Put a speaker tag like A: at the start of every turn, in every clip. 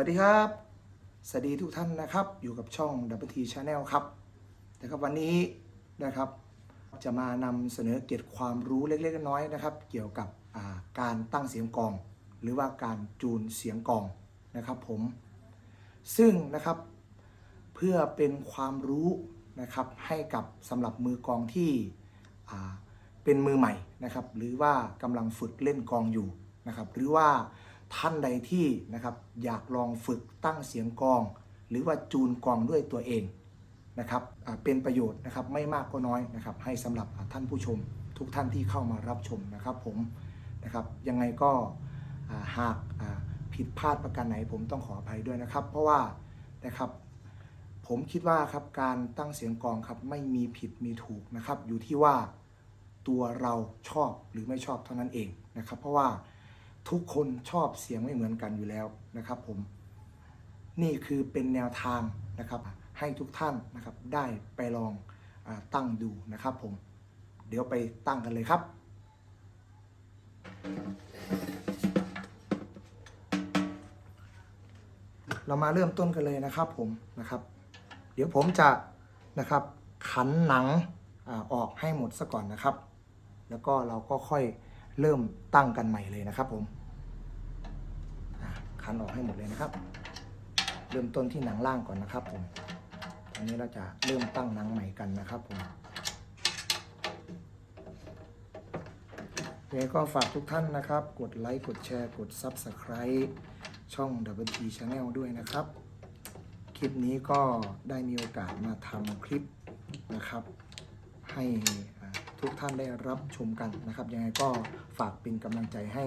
A: วัสดีครับ สวัสดีทุกท่านนะครับ อยู่กับช่อง w t Channel ครับนะครับวันนี้นะครับจะมานำเสนอเกียรติความรู้เล็กๆน้อยๆนะครับ เกี่ยวกับาการตั้งเสียงกอง หรือว่าการจูนเสียงกองนะครับผม ซึ่งนะครับเพื่อเป็นความรู้นะครับให้กับสำหรับมือกองที่เป็นมือใหม่นะครับ หรือว่ากำลังฝึกเล่นกองอยู่นะครับ หรือว่า ท่านใดที่นะครับอยากลองฝึกตั้งเสียงกอง หรือว่าจูนกองด้วยตัวเองนะครับเป็นประโยชน์นะครับไม่มากก็น้อยนะครับให้สำหรับท่านผู้ชมทุกท่านที่เข้ามารับชมนะครับผมนะครับยังไงก็หากผิดพลาดประการไหนผมต้องขออภัยด้วยนะครับ เพราะว่านะครับผมคิดว่าครับการตั้งเสียงกองครับไม่มีผิดมีถูกนะครับ อยู่ที่ว่าตัวเราชอบหรือไม่ชอบเท่านั้นเองนะครับ เพราะว่า ทุกคนชอบเสียงไม่เหมือนกันอยู่แล้วนะครับผมนี่คือเป็นแนวทางนะครับ ให้ทุกท่านนะครับได้ไปลองอตั้งดูนะครับผมเดี๋ยวไปตั้งกันเลยครับ เรามาเริ่มต้นกันเลยนะครับผมนะครับ เดี๋ยวผมจะนะครับขันหนังอออกให้หมดซะก่อนนะครับ แล้วก็เราก็ค่อย เริ่มตั้งกันใหม่เลยนะครับผมอ่าขันออกให้หมดเลยนะครับ เริ่มต้นที่หนังล่างก่อนนะครับผมอันนี้เราจะเริ่มตั้งหนังใหม่กันนะครับผมยังไงก็ฝากทุกท่านนะครับ กดไลค์กดแชร์กด Subscribe ช่อง w t Channel ด้วยนะครับ คลิปนี้ก็ได้มีโอกาสมาทำคลิปนะครับ ให้ ทุกท่านได้รับชมกันนะครับ ยังไงก็ฝากเป็นกำลังใจให้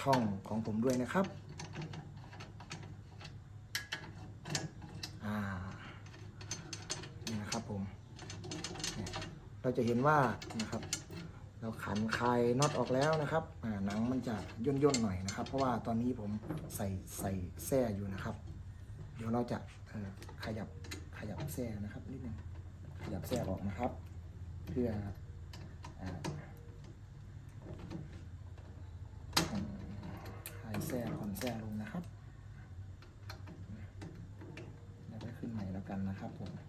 A: ช่องของผมด้วยนะครับนี่นะครับผม เราจะเห็นว่านะครับเราขันคลายน็อตออกแล้วนะครับหนังมันจะย่นย่นๆหน่อยนะครับ เพราะว่าตอนนี้ผมใส่ใส่แส้อยู่นะครับ เดี๋ยวเราจะขยับขยับแส้นะครับนิดนึงขยับแส้ออกนะครับ เพื่อ หายแส้ผ่อนแส่ลงนะครับเดี๋ยวไปขึ้นใหม่แล้วกันนะครับผม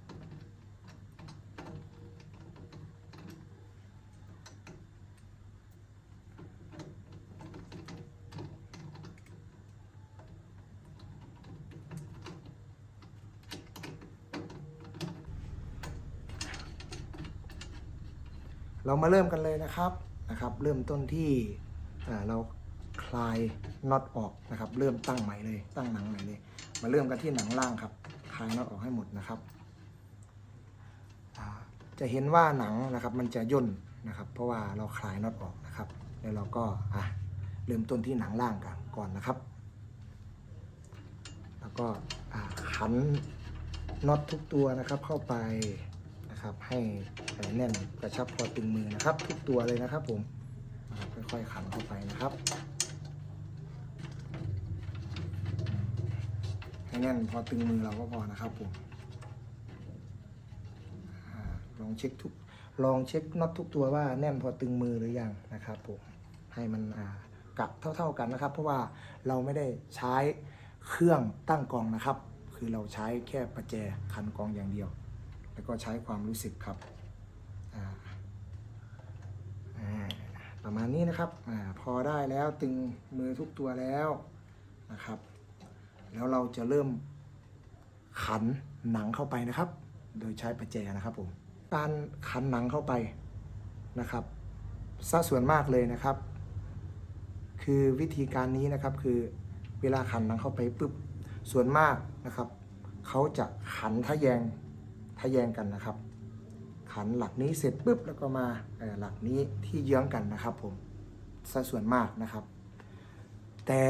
A: เรามาเริ่มกันเลยนะครับนะครับ เริ่มต้นที่เราคลายน็อตออกนะครับ เริ่มตั้งใหม่เลย ตั้งหนังใหม่เลย มาเริ่มกันที่หนังล่างครับคลายน็อตออกให้หมดนะครับ จะเห็นว่าหนังนะครับมันจะย่นนะครับ เพราะว่าเราคลายน็อตออกนะครับ แล้วเราก็อะเริ่มต้นที่หนังล่างกันก่อนนะครับ แล้วก็อ่าขันน็อตทุกตัวนะครับเข้าไปนะครับให้ แน่นกระชับพอตึงมือนะครับ ทุกตัวเลยนะครับผมค่อยๆขันเข้าไปนะครับให้แน่นพอตึงมือเราก็พอนะครับผมอลองเช็คทุกลองเช็คน็อตทุกตัวว่าแน่นพอตึงมือหรือยังนะครับผมให้มันกลับเท่า ๆกันนะครับ เพราะว่าเราไม่ได้ใช้เครื่องตั้งกองนะครับ คือเราใช้แค่ประแจคันกองอย่างเดียว แล้วก็ใช้ความรู้สึกครับอาอ่า ประมาณนี้นะครับอพอได้แล้วตึงมือทุกตัวแล้วนะครับ แล้วเราจะเริ่มขันหนังเข้าไปนะครับ โดยใช้ประแจนะครับผมการขันหนังเข้าไปนะครับซะส่วนมากเลยนะครับ คือวิธีการนี้นะครับคือเวลาขันหนังเข้าไปปุ๊บส่วนมากนะครับเขาจะขันทะแยงทะแยงกันนะครับ ขันหลักนี้เสร็จปุ๊บแล้วก็มาหลักนี้ที่เยื้องกันนะครับผมสัดส่วนมากนะครับ แต่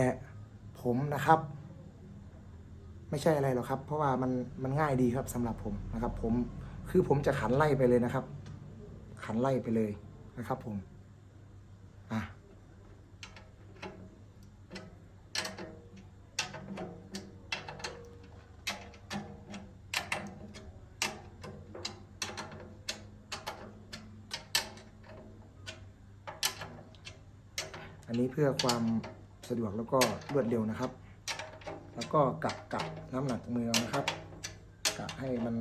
A: ผมนะครับ ไม่ใช่อะไรหรอกครับ เพราะว่ามันมันง่ายดีครับสำหรับผมนะครับ ผมคือผมจะขันไล่ไปเลยนะครับ ขันไล่ไปเลยนะครับผม นี้เพื่อความสะดวกแล้วก็รวดเร็วนะครับ แล้วก็กะกะน้ำหนักมือนะครับกะให้มัน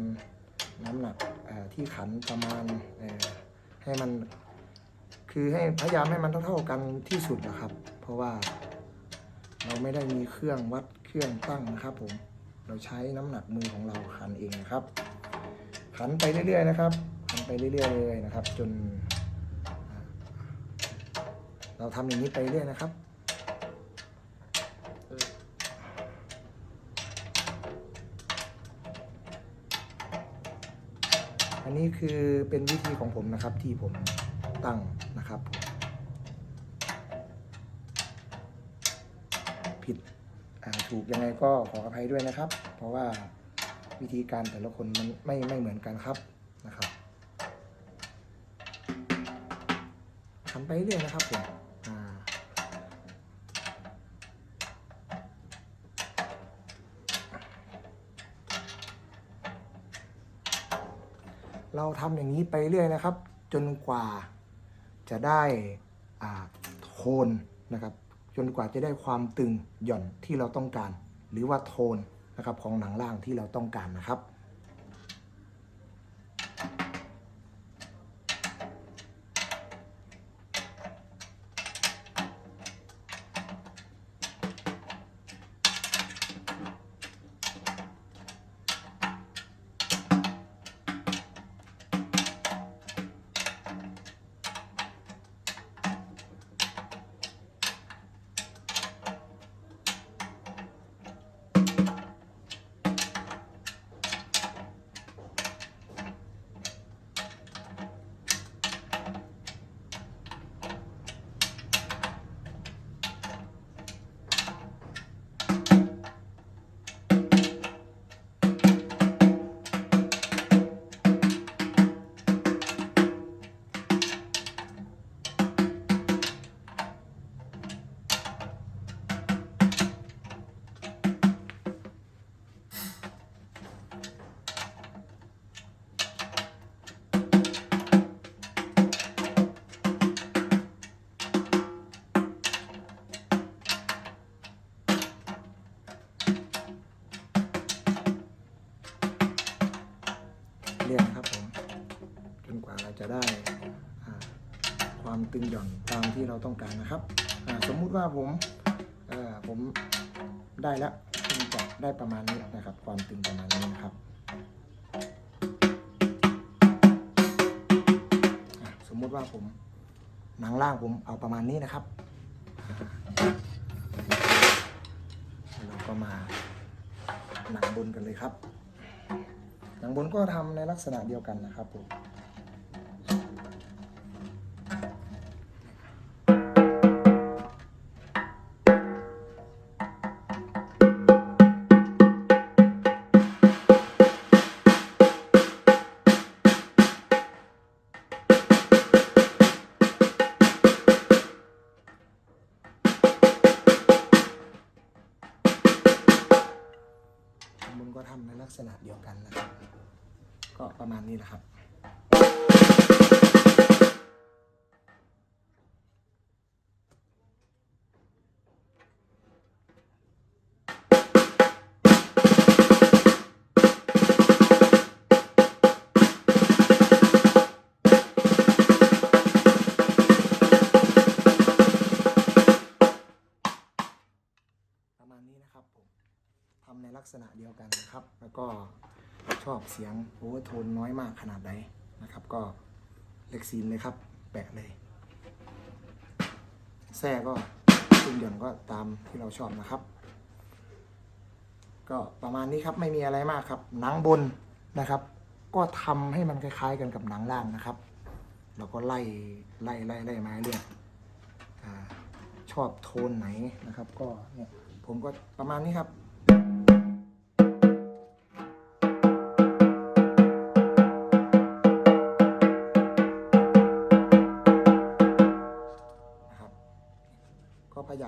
A: น้ำหนักที่ขันประมาณให้มัน คือให้พยายามให้มันเท่าๆกันที่สุดนะครับ เพราะว่าเราไม่ได้มีเครื่องวัดเครื่องตั้งนะครับ ผมเราใช้น้ำหนักมือของเราขันเองนะครับขันไปเรื่อยๆนะครับขันไปเรื่อยๆเลยนะครับ จน เราทำอย่างนี้ไปเรื่อยนะครับอันนี้คือเป็นวิธีของผมนะครับที่ผมตั้งนะครับผิดถูกยังไงก็ขออภัยด้วยนะครับ เพราะว่าวิธีการแต่ละคนมันไม่ไม่เหมือนกันครับนะครับทำไปเรื่อยนะครับผมอ่า เราทำอย่างนี้ไปเรื่อยนะครับ จนกว่าจะได้โทนนะครับ จนกว่าจะได้ความตึงหย่อนที่เราต้องการ หรือว่าโทนนะครับของหนังล่างที่เราต้องการนะครับ จะได้ความตึงหย่อนตามที่เราต้องการนะครับสมมุติว่าผมผมได้แล้วผมจะได้ประมาณนี้นะครับ ความตึงประมาณนี้นะครับ สมมุติว่าผมหนังล่างผมเอาประมาณนี้นะครับเราก็มาหนังบนกันเลยครับ หนังบนก็ทำในลักษณะเดียวกันนะครับผม ก็ทำในลักษณะเดียวกันนะครับ ก็ประมาณนี้แหละครับ ษณะเดียวกันนะครับ แล้วก็ชอบเสียงโอเวอร์โทนน้อยมากขนาดใดนะครับ ก็เล็กซีนเลยครับ แปะเลยแท่ก็ตึงหย่อนก็ตามที่เราชอบนะครับ ก็ประมาณนี้ครับไม่มีอะไรมากครับหนังบนนะครับ ก็ทำให้มันคล้ายๆ กันกับหนังล่างนะครับเราก็ไล่ไล่ไล่ไล่มาเรื่อยชอบโทนไหนนะครับ ก็เนี่ยผมก็ประมาณนี้ครับ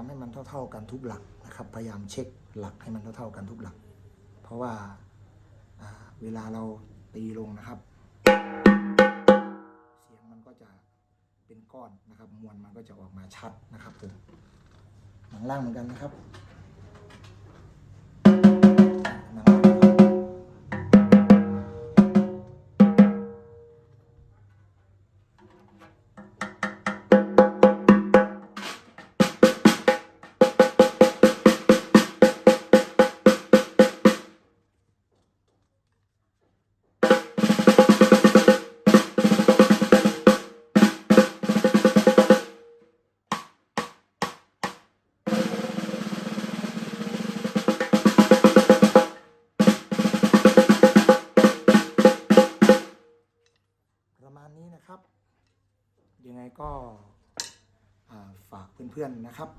A: ามให้มันเท่า ๆ กันทุกหลักนะครับ พยายามเช็คหลักให้มันเท่าๆกันทุกหลัก เพราะว่าเวลาเราตีลงนะครับ เสียงมันก็จะเป็นก้อนนะครับ มวลมันก็จะออกมาชัดนะครับผมหลังล่างเหมือนกันนะครับ ก็อ่าฝากเพื่อนๆนะครับ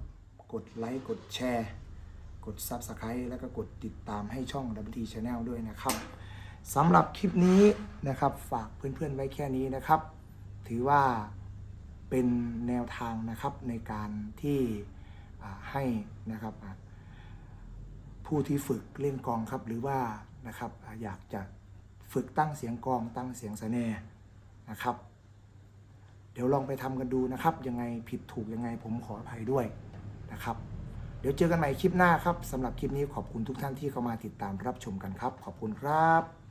A: กดไลค์กดแชร์ กด Subscribe แล้วก็กดติดตามให้ช่อง WT Channel ด้วยนะครับสำหรับคลิปนี้นะครับฝากเพื่อนๆไว้แค่นี้นะครับ ถือว่าเป็นแนวทางนะครับในการที่ให้นะครับผู้ที่ฝึกเล่นกองครับหรือว่านะครับอยากจะฝึกตั้งเสียงกองตั้งเสียงสแนนะครับ เดี๋ยวลองไปทำกันดูนะครับ ยังไงผิดถูกยังไงผมขออภัยด้วยนะครับ เดี๋ยวเจอกันใหม่คลิปหน้าครับสำหรับคลิปนี้ขอบคุณทุกท่านที่เข้ามาติดตามรับชมกันครับ ขอบคุณครับ